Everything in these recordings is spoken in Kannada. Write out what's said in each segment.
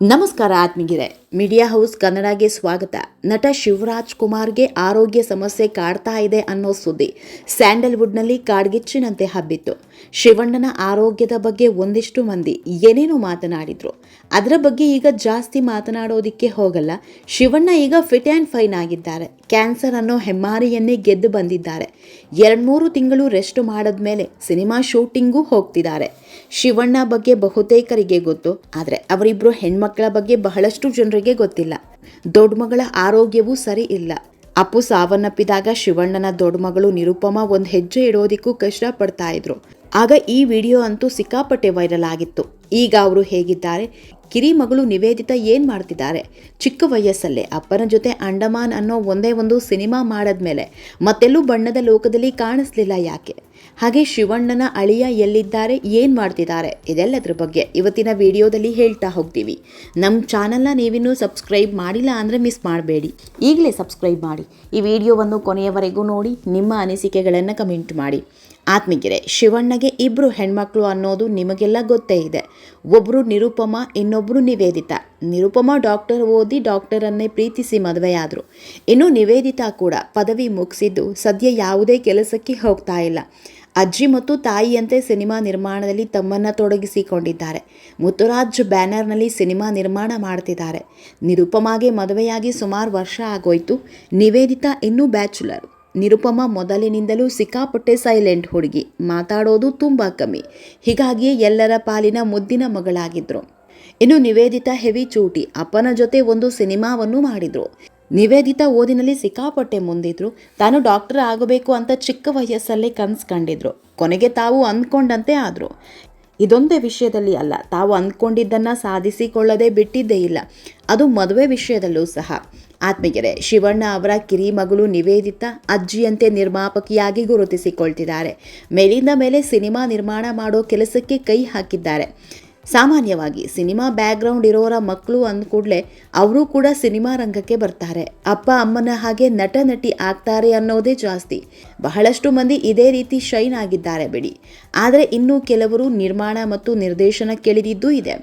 ನಮಸ್ಕಾರ ಆತ್ಮೀಗಿರೆ ಮೀಡಿಯಾ ಹೌಸ್ ಕನ್ನಡಗೆ ಸ್ವಾಗತ. ನಟ ಶಿವರಾಜ್ ಕುಮಾರ್ಗೆ ಆರೋಗ್ಯ ಸಮಸ್ಯೆ ಕಾಡ್ತಾ ಇದೆ ಅನ್ನೋ ಸುದ್ದಿ ಸ್ಯಾಂಡಲ್ವುಡ್ನಲ್ಲಿ ಕಾಡ್ಗಿಚ್ಚಿನಂತೆ ಹಬ್ಬಿತ್ತು. ಶಿವಣ್ಣನ ಆರೋಗ್ಯದ ಬಗ್ಗೆ ಒಂದಿಷ್ಟು ಮಂದಿ ಏನೇನೋ ಮಾತನಾಡಿದ್ರು. ಅದರ ಬಗ್ಗೆ ಈಗ ಜಾಸ್ತಿ ಮಾತನಾಡೋದಿಕ್ಕೆ ಹೋಗಲ್ಲ. ಶಿವಣ್ಣ ಈಗ ಫಿಟ್ ಆ್ಯಂಡ್ ಫೈನ್ ಆಗಿದ್ದಾರೆ. ಕ್ಯಾನ್ಸರ್ ಅನ್ನೋ ಹೆಮ್ಮಾರಿಯನ್ನೇ ಗೆದ್ದು ಬಂದಿದ್ದಾರೆ. ಎರಡ್ಮೂರು ತಿಂಗಳು ರೆಸ್ಟ್ ಮಾಡಿದ್ಮೇಲೆ ಸಿನಿಮಾ ಶೂಟಿಂಗೂ ಹೋಗ್ತಿದ್ದಾರೆ. ಶಿವಣ್ಣ ಬಗ್ಗೆ ಬಹುತೇಕರಿಗೆ ಗೊತ್ತು. ಆದರೆ ಅವರಿಬ್ಬರು ಹೆಣ್ಮಕ್ಳ ಬಗ್ಗೆ ಬಹಳಷ್ಟು ಜನರಿಗೆ ಗೊತ್ತಿಲ್ಲ. ದೊಡ್ಡ ಮಗಳ ಆರೋಗ್ಯವೂ ಸರಿ ಇಲ್ಲ. ಅಪ್ಪು ಸಾವನ್ನಪ್ಪಿದಾಗ ಶಿವಣ್ಣನ ದೊಡ್ಡ ಮಗಳು ನಿರುಪಮ ಒಂದು ಹೆಜ್ಜೆ ಇಡೋದಿಕ್ಕೂ ಕಷ್ಟಪಡ್ತಾ ಇದ್ರು. ಆಗ ಈ ವಿಡಿಯೋ ಅಂತೂ ಸಿಕ್ಕಾಪಟ್ಟೆ ವೈರಲ್ ಆಗಿತ್ತು. ಈಗ ಅವರು ಹೇಗಿದ್ದಾರೆ? ಕಿರಿ ಮಗಳು ನಿವೇದಿತ ಏನ್ ಮಾಡ್ತಿದ್ದಾರೆ? ಚಿಕ್ಕ ವಯಸ್ಸಲ್ಲೇ ಅಪ್ಪನ ಜೊತೆ ಅಂಡಮಾನ್ ಅನ್ನೋ ಒಂದೇ ಒಂದು ಸಿನಿಮಾ ಮಾಡದ್ಮೇಲೆ ಮತ್ತೆಲ್ಲೂ ಬಣ್ಣದ ಲೋಕದಲ್ಲಿ ಕಾಣಿಸ್ಲಿಲ್ಲ ಯಾಕೆ? ಹಾಗೆ ಶಿವಣ್ಣನ ಅಳಿಯ ಎಲ್ಲಿದ್ದಾರೆ, ಏನು ಮಾಡ್ತಿದ್ದಾರೆ, ಇದೆಲ್ಲದ್ರ ಬಗ್ಗೆ ಇವತ್ತಿನ ವಿಡಿಯೋದಲ್ಲಿ ಹೇಳ್ತಾ ಹೋಗ್ತೀವಿ. ನಮ್ಮ ಚಾನಲ್ನ ನೀವಿನ್ನೂ ಸಬ್ಸ್ಕ್ರೈಬ್ ಮಾಡಿಲ್ಲ ಅಂದರೆ ಮಿಸ್ ಮಾಡಬೇಡಿ. ಈಗಲೇ ಸಬ್ಸ್ಕ್ರೈಬ್ ಮಾಡಿ. ಈ ವಿಡಿಯೋವನ್ನು ಕೊನೆಯವರೆಗೂ ನೋಡಿ, ನಿಮ್ಮ ಅನಿಸಿಕೆಗಳನ್ನು ಕಮೆಂಟ್ ಮಾಡಿ. ಆತ್ಮೀಗೆರೆ ಶಿವಣ್ಣಗೆ ಇಬ್ಬರು ಹೆಣ್ಮಕ್ಳು ಅನ್ನೋದು ನಿಮಗೆಲ್ಲ ಗೊತ್ತೇ ಇದೆ. ಒಬ್ಬರು ನಿರುಪಮ ಇನ್ನೊಬ್ಬರು ನಿವೇದಿತ. ನಿರುಪಮ ಡಾಕ್ಟರ್ ಓದಿ ಡಾಕ್ಟರನ್ನೇ ಪ್ರೀತಿಸಿ ಮದುವೆಯಾದರು. ಇನ್ನು ನಿವೇದಿತಾ ಕೂಡ ಪದವಿ ಮುಗಿಸಿದ್ದು ಸದ್ಯ ಯಾವುದೇ ಕೆಲಸಕ್ಕೆ ಹೋಗ್ತಾ ಇಲ್ಲ. ಅಜ್ಜಿ ಮತ್ತು ತಾಯಿಯಂತೆ ಸಿನಿಮಾ ನಿರ್ಮಾಣದಲ್ಲಿ ತಮ್ಮನ್ನು ತೊಡಗಿಸಿಕೊಂಡಿದ್ದಾರೆ. ಮುತ್ತುರಾಜ್ ಬ್ಯಾನರ್ನಲ್ಲಿ ಸಿನಿಮಾ ನಿರ್ಮಾಣ ಮಾಡ್ತಿದ್ದಾರೆ. ನಿರುಪಮಾಗೆ ಮದುವೆಯಾಗಿ ಸುಮಾರು ವರ್ಷ ಆಗೋಯ್ತು. ನಿವೇದಿತಾ ಇನ್ನೂ ಬ್ಯಾಚುಲರ್. ನಿರುಪಮ ಮೊದಲಿನಿಂದಲೂ ಸಿಕ್ಕಾಪಟ್ಟೆ ಸೈಲೆಂಟ್ ಹುಡುಗಿ. ಮಾತಾಡೋದು ತುಂಬ ಕಮ್ಮಿ. ಹೀಗಾಗಿಯೇ ಎಲ್ಲರ ಪಾಲಿನ ಮುದ್ದಿನ ಮಗಳಾಗಿದ್ರು. ಇನ್ನು ನಿವೇದಿತಾ ಹೆವಿ ಚೂಟಿ. ಅಪ್ಪನ ಜೊತೆ ಒಂದು ಸಿನಿಮಾವನ್ನು ಮಾಡಿದ್ರು. ನಿವೇದಿತಾ ಓದಿನಲ್ಲಿ ಸಿಕ್ಕಾಪಟ್ಟೆ ಮುಂದಿದ್ರು. ತಾನು ಡಾಕ್ಟರ್ ಆಗಬೇಕು ಅಂತ ಚಿಕ್ಕ ವಯಸ್ಸಲ್ಲೇ ಕನಸು ಕಂಡಿದ್ರು. ಕೊನೆಗೆ ತಾವು ಅಂದ್ಕೊಂಡಂತೆ ಆದರು. ಇದೊಂದೇ ವಿಷಯದಲ್ಲಿ ಅಲ್ಲ, ತಾವು ಅಂದ್ಕೊಂಡಿದ್ದನ್ನು ಸಾಧಿಸಿಕೊಳ್ಳದೆ ಬಿಟ್ಟಿದ್ದೇ ಇಲ್ಲ. ಅದು ಮದುವೆ ವಿಷಯದಲ್ಲೂ ಸಹ. ಆತ್ಮೀಯರೇ, ಶಿವಣ್ಣ ಅವರ ಕಿರಿ ಮಗಳು ನಿವೇದಿತ ಅಜ್ಜಿಯಂತೆ ನಿರ್ಮಾಪಕಿಯಾಗಿ ಗುರುತಿಸಿಕೊಳ್ತಿದ್ದಾರೆ. ಮೇಲಿಂದ ಮೇಲೆ ಸಿನಿಮಾ ನಿರ್ಮಾಣ ಮಾಡೋ ಕೆಲಸಕ್ಕೆ ಕೈ ಹಾಕಿದ್ದಾರೆ. ಸಾಮಾನ್ಯವಾಗಿ ಸಿನಿಮಾ ಬ್ಯಾಕ್ಗ್ರೌಂಡ್ ಇರೋರ ಮಕ್ಕಳು ಅಂದ ಕೂಡಲೇ ಅವರು ಕೂಡ ಸಿನಿಮಾ ರಂಗಕ್ಕೆ ಬರ್ತಾರೆ. ಅಪ್ಪ, ಅಮ್ಮನ ಹಾಗೆ ನಟ, ನಟಿ ಆಗ್ತಾರೆ ಅನ್ನೋದೇ ಜಾಸ್ತಿ. ಬಹಳಷ್ಟು ಮಂದಿ ಇದೇ ರೀತಿ ಶೈನ್ ಆಗಿದ್ದಾರೆ ಬಿಡಿ. ಆದರೆ ಇನ್ನೂ ಕೆಲವರು ನಿರ್ಮಾಣ ಮತ್ತು ನಿರ್ದೇಶನ ಕೇಳಿದಿದ್ದೂ ಇದೆ.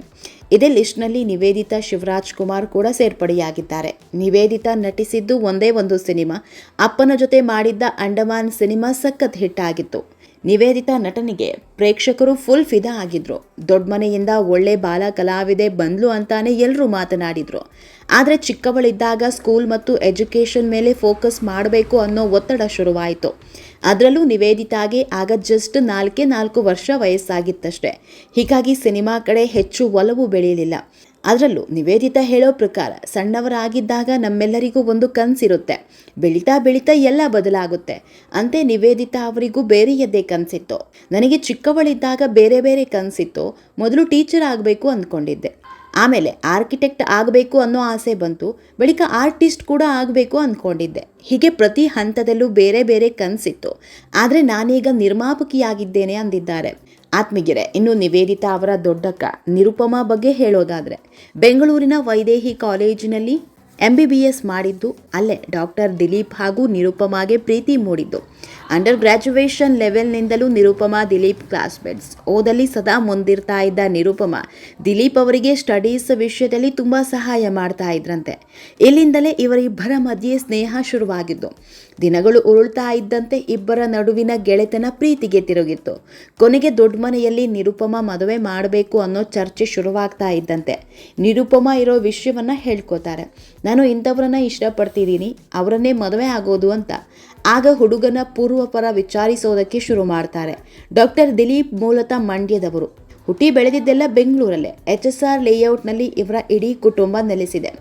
ಇದೇ ಲಿಸ್ಟ್ನಲ್ಲಿ ನಿವೇದಿತಾ ಶಿವರಾಜ್ ಕುಮಾರ್ ಕೂಡ ಸೇರ್ಪಡೆಯಾಗಿದ್ದಾರೆ. ನಿವೇದಿತಾ ನಟಿಸಿದ್ದು ಒಂದೇ ಒಂದು ಸಿನಿಮಾ. ಅಪ್ಪನ ಜೊತೆ ಮಾಡಿದ್ದ ಅಂಡಮಾನ್ ಸಿನಿಮಾ ಸಖತ್ ಹಿಟ್ ಆಗಿತ್ತು. ನಿವೇದಿತಾ ನಟನಿಗೆ ಪ್ರೇಕ್ಷಕರು ಫುಲ್ ಫಿದಾ ಆಗಿದ್ರು. ದೊಡ್ಡ ಮನೆಯಿಂದ ಒಳ್ಳೆ ಬಾಲ ಕಲಾವಿದೆ ಬಂದ್ಲು ಅಂತಾನೆ ಎಲ್ಲರೂ ಮಾತನಾಡಿದ್ರು. ಆದರೆ ಚಿಕ್ಕವಳಿದ್ದಾಗ ಸ್ಕೂಲ್ ಮತ್ತು ಎಜುಕೇಷನ್ ಮೇಲೆ ಫೋಕಸ್ ಮಾಡಬೇಕು ಅನ್ನೋ ಒತ್ತಡ ಶುರುವಾಯಿತು. ಅದರಲ್ಲೂ ನಿವೇದಿತಾಗೆ ಆಗ ಜಸ್ಟ್ ನಾಲ್ಕೇ ನಾಲ್ಕು ವರ್ಷ ವಯಸ್ಸಾಗಿತ್ತಷ್ಟೆ. ಹೀಗಾಗಿ ಸಿನಿಮಾ ಕಡೆ ಹೆಚ್ಚು ಒಲವು ಬೆಳೆಯಲಿಲ್ಲ ಅದರಲ್ಲೂ ನಿವೇದಿತ ಹೇಳೋ ಪ್ರಕಾರ ಸಣ್ಣವರಾಗಿದ್ದಾಗ ನಮ್ಮೆಲ್ಲರಿಗೂ ಒಂದು ಕನಸಿರುತ್ತೆ. ಬೆಳೀತಾ ಬೆಳೀತಾ ಎಲ್ಲ ಬದಲಾಗುತ್ತೆ. ಅಂತೆ ನಿವೇದಿತ ಅವರಿಗೂ ಬೇರೆಯದ್ದೇ ಕನಸಿತ್ತು. ನನಗೆ ಚಿಕ್ಕವಳಿದ್ದಾಗ ಬೇರೆ ಬೇರೆ ಕನಸಿತ್ತು. ಮೊದಲು ಟೀಚರ್ ಆಗಬೇಕು ಅಂದ್ಕೊಂಡಿದ್ದೆ. ಆಮೇಲೆ ಆರ್ಕಿಟೆಕ್ಟ್ ಆಗಬೇಕು ಅನ್ನೋ ಆಸೆ ಬಂತು, ಬಳಿಕ ಆರ್ಟಿಸ್ಟ್ ಕೂಡ ಆಗಬೇಕು ಅಂದ್ಕೊಂಡಿದ್ದೆ ಹೀಗೆ ಪ್ರತಿ ಹಂತದಲ್ಲೂ ಬೇರೆ ಬೇರೆ ಕನಸಿತ್ತು. ಆದರೆ ನಾನೀಗ ನಿರ್ಮಾಪಕಿಯಾಗಿದ್ದೇನೆ ಅಂದಿದ್ದಾರೆ. ಆತ್ಮಗಿರೆ ಇನ್ನು ನಿವೇದಿತಾ ಅವರ ದೊಡ್ಡಕ್ಕ ನಿರುಪಮಾ ಬಗ್ಗೆ ಹೇಳೋದಾದರೆ, ಬೆಂಗಳೂರಿನ ವೈದೇಹಿ ಕಾಲೇಜಿನಲ್ಲಿ ಎಂ ಬಿ ಬಿ ಎಸ್ ಮಾಡಿದ್ದು, ಅಲ್ಲೇ ಡಾಕ್ಟರ್ ದಿಲೀಪ್ ಹಾಗೂ ನಿರುಪಮಾಗೆ ಪ್ರೀತಿ ಮೂಡಿದ್ದು. ಅಂಡರ್ ಗ್ರ್ಯಾಜುಯೇಷನ್ ಲೆವೆಲ್ನಿಂದಲೂ ನಿರುಪಮಾ, ದಿಲೀಪ್ ಕ್ಲಾಸ್ಮೇಟ್ಸ್ ಓದಲ್ಲಿ ಸದಾ ಮುಂದಿರ್ತಾ ಇದ್ದ ನಿರುಪಮಾ, ದಿಲೀಪ್ ಅವರಿಗೆ ಸ್ಟಡೀಸ್ ವಿಷಯದಲ್ಲಿ ತುಂಬ ಸಹಾಯ ಮಾಡ್ತಾ ಇದ್ರಂತೆ. ಇಲ್ಲಿಂದಲೇ ಇವರಿಬ್ಬರ ಮಧ್ಯೆ ಸ್ನೇಹ ಶುರುವಾಗಿದ್ದು. ದಿನಗಳು ಉರುಳ್ತಾ ಇದ್ದಂತೆ ಇಬ್ಬರ ನಡುವಿನ ಗೆಳೆತನ ಪ್ರೀತಿಗೆ ತಿರುಗಿತ್ತು. ಕೊನೆಗೆ ದೊಡ್ಡ ಮನೆಯಲ್ಲಿ ನಿರುಪಮ ಮದುವೆ ಮಾಡಬೇಕು ಅನ್ನೋ ಚರ್ಚೆ ಶುರುವಾಗ್ತಾ ಇದ್ದಂತೆ. ನಿರುಪಮಾ ಇರೋ ವಿಷಯವನ್ನು ಹೇಳ್ಕೋತಾರೆ. ನಾನು ಇಂಥವ್ರನ್ನ ಇಷ್ಟಪಡ್ತಿದ್ದೀನಿ. ಅವರನ್ನೇ ಮದುವೆ ಆಗೋದು ಅಂತ. ಆಗ ಹುಡುಗನ ಪೂರ್ವಪರ ವಿಚಾರಿಸೋದಕ್ಕೆ ಶುರು ಮಾಡ್ತಾರೆ. ಡಾಕ್ಟರ್ ದಿಲೀಪ್ ಮೂಲತಃ ಮಂಡ್ಯದವರು. ಹುಟ್ಟಿ ಬೆಳೆದಿದ್ದೆಲ್ಲ ಬೆಂಗಳೂರಲ್ಲೇ. ಎಚ್ ಎಸ್ ಆರ್ ಲೇಔಟ್ನಲ್ಲಿ ಇವರ ಇಡೀ ಕುಟುಂಬ ನೆಲೆಸಿದೆ.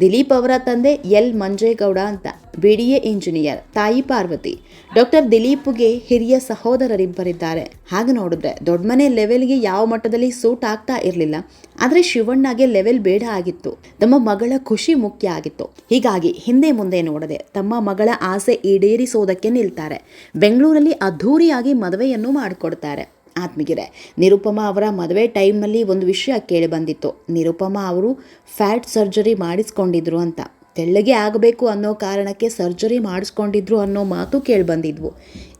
ದಿಲೀಪ್ ಅವರ ತಂದೆ ಎಲ್ ಮಂಜೇಗೌಡ ಅಂತ ಬಿ ಡಿ ಎ ಇಂಜಿನಿಯರ್ ತಾಯಿ ಪಾರ್ವತಿ. ಡಾಕ್ಟರ್ ದಿಲೀಪ್ಗೆ ಹಿರಿಯ ಸಹೋದರರಿಬ್ಬರಿದ್ದಾರೆ. ಹಾಗೆ ನೋಡಿದ್ರೆ ದೊಡ್ಡ ಮನೆ ಲೆವೆಲ್ಗೆ ಯಾವ ಮಟ್ಟದಲ್ಲಿ ಸೂಟ್ ಆಗ್ತಾ ಇರಲಿಲ್ಲ. ಆದರೆ ಶಿವಣ್ಣಗೆ ಲೆವೆಲ್ ಬೇಡ ಆಗಿತ್ತು. ತಮ್ಮ ಮಗಳ ಖುಷಿ ಮುಖ್ಯ ಆಗಿತ್ತು. ಹೀಗಾಗಿ ಹಿಂದೆ ಮುಂದೆ ನೋಡದೆ ತಮ್ಮ ಮಗಳ ಆಸೆ ಈಡೇರಿಸೋದಕ್ಕೆ ನಿಲ್ತಾರೆ. ಬೆಂಗಳೂರಲ್ಲಿ ಅದ್ಧೂರಿಯಾಗಿ ಮದುವೆಯನ್ನು ಮಾಡಿಕೊಡ್ತಾರೆ. ಆತ್ಮೀಗೆರೆ. ನಿರುಪಮಾ ಅವರ ಮದುವೆ ಟೈಮ್ನಲ್ಲಿ ಒಂದು ವಿಷಯ ಕೇಳಿ ಬಂದಿತ್ತು. ನಿರುಪಮಾ ಅವರು ಫ್ಯಾಟ್ ಸರ್ಜರಿ ಮಾಡಿಸ್ಕೊಂಡಿದ್ರು ಅಂತ. ತೆಳ್ಳಗೆ ಆಗಬೇಕು ಅನ್ನೋ ಕಾರಣಕ್ಕೆ ಸರ್ಜರಿ ಮಾಡಿಸ್ಕೊಂಡಿದ್ರು ಅನ್ನೋ ಮಾತು ಕೇಳಿಬಂದಿದ್ವು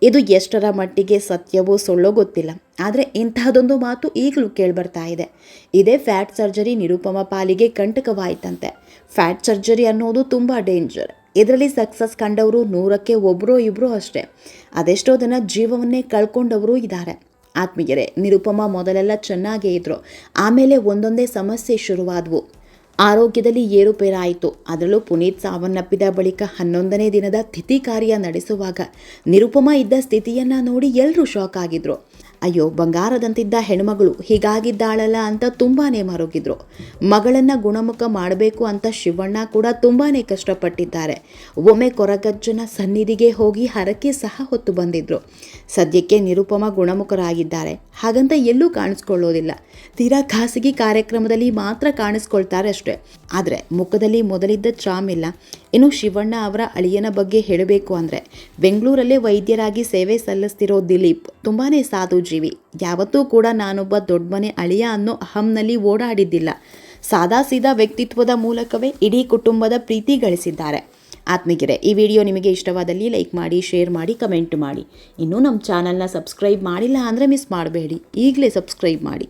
ಇದು ಎಷ್ಟರ ಮಟ್ಟಿಗೆ ಸತ್ಯವೋ ಸುಳ್ಳೋ ಗೊತ್ತಿಲ್ಲ. ಆದರೆ ಇಂತಹದೊಂದು ಮಾತು ಈಗಲೂ ಕೇಳಿಬರ್ತಾ ಇದೆ. ಇದೇ ಫ್ಯಾಟ್ ಸರ್ಜರಿ ನಿರುಪಮ ಪಾಲಿಗೆ ಕಂಟಕವಾಯಿತಂತೆ. ಫ್ಯಾಟ್ ಸರ್ಜರಿ ಅನ್ನೋದು ತುಂಬ ಡೇಂಜರ್. ಇದರಲ್ಲಿ ಸಕ್ಸಸ್ ಕಂಡವರು ನೂರಕ್ಕೆ ಒಬ್ಬರೋ ಇಬ್ಬರೋ ಅಷ್ಟೇ. ಅದೆಷ್ಟೋ ಜನ ಜೀವವನ್ನೇ ಕಳ್ಕೊಂಡವರು ಇದ್ದಾರೆ. ಆತ್ಮೀಯರೇ, ನಿರುಪಮ ಮೊದಲೆಲ್ಲ ಚೆನ್ನಾಗೇ ಇದ್ರು. ಆಮೇಲೆ ಒಂದೊಂದೇ ಸಮಸ್ಯೆ ಶುರುವಾದವು. ಆರೋಗ್ಯದಲ್ಲಿ ಏರುಪೇರಾಯಿತು. ಅದರಲ್ಲೂ ಪುನೀತ್ ಸಾವನ್ನಪ್ಪಿದ ಬಳಿಕ ಹನ್ನೊಂದನೇ ದಿನದ ತಿಥಿ ಕಾರ್ಯ ನಡೆಸುವಾಗ ನಿರುಪಮ ಇದ್ದ ಸ್ಥಿತಿಯನ್ನು ನೋಡಿ ಎಲ್ಲರೂ ಶಾಕ್ ಆಗಿದ್ರು. ಅಯ್ಯೋ, ಬಂಗಾರದಂತಿದ್ದ ಹೆಣ್ಮಗಳು ಹೀಗಾಗಿದ್ದಾಳಲ್ಲ ಅಂತ ತುಂಬಾನೇ ಮರುಗಿದ್ರು. ಮಗಳನ್ನು ಗುಣಮುಖ ಮಾಡಬೇಕು ಅಂತ ಶಿವಣ್ಣ ಕೂಡ ತುಂಬಾನೇ ಕಷ್ಟಪಟ್ಟಿದ್ದಾರೆ. ಒಮ್ಮೆ ಕೊರಗಜ್ಜನ ಸನ್ನಿಧಿಗೆ ಹೋಗಿ ಹರಕೆ ಸಹ ಹೊತ್ತು ಬಂದಿದ್ರು. ಸದ್ಯಕ್ಕೆ ನಿರುಪಮ ಗುಣಮುಖರಾಗಿದ್ದಾರೆ. ಹಾಗಂತ ಎಲ್ಲೂ ಕಾಣಿಸ್ಕೊಳ್ಳೋದಿಲ್ಲ. ತೀರಾ ಖಾಸಗಿ ಕಾರ್ಯಕ್ರಮದಲ್ಲಿ ಮಾತ್ರ ಕಾಣಿಸ್ಕೊಳ್ತಾರೆ ಅಷ್ಟೇ. ಆದರೆ ಮುಖದಲ್ಲಿ ಮೊದಲಿದ್ದ ಚಾಮ್ ಇಲ್ಲ. ಇನ್ನು ಶಿವಣ್ಣ ಅವರ ಅಳಿಯನ ಬಗ್ಗೆ ಹೇಳಬೇಕು ಅಂದರೆ ಬೆಂಗಳೂರಲ್ಲೇ ವೈದ್ಯರಾಗಿ ಸೇವೆ ಸಲ್ಲಿಸ್ತಿರೋ ದಿಲೀಪ್ ತುಂಬಾ ಸಾಧು ಜೀವಿ ಯಾವತ್ತೂ ಕೂಡ ನಾನೊಬ್ಬ ದೊಡ್ಡ ಮನೆ ಅಳಿಯ ಅನ್ನೋ ಅಹಂನಲ್ಲಿ ಓಡಾಡಿದ್ದಿಲ್ಲ. ಸಾದಾ ಸೀದಾ ವ್ಯಕ್ತಿತ್ವದ ಮೂಲಕವೇ ಇಡೀ ಕುಟುಂಬದ ಪ್ರೀತಿ ಗಳಿಸಿದ್ದಾರೆ. ಆತ್ಮೀಗೆರೆ ಈ ವಿಡಿಯೋ ನಿಮಗೆ ಇಷ್ಟವಾದಲ್ಲಿ ಲೈಕ್ ಮಾಡಿ, ಶೇರ್ ಮಾಡಿ, ಕಮೆಂಟ್ ಮಾಡಿ. ಇನ್ನೂ ನಮ್ಮ ಚಾನಲ್ನ ಸಬ್ಸ್ಕ್ರೈಬ್ ಮಾಡಿಲ್ಲ ಅಂದರೆ ಮಿಸ್ ಮಾಡಬೇಡಿ. ಈಗಲೇ ಸಬ್ಸ್ಕ್ರೈಬ್ ಮಾಡಿ.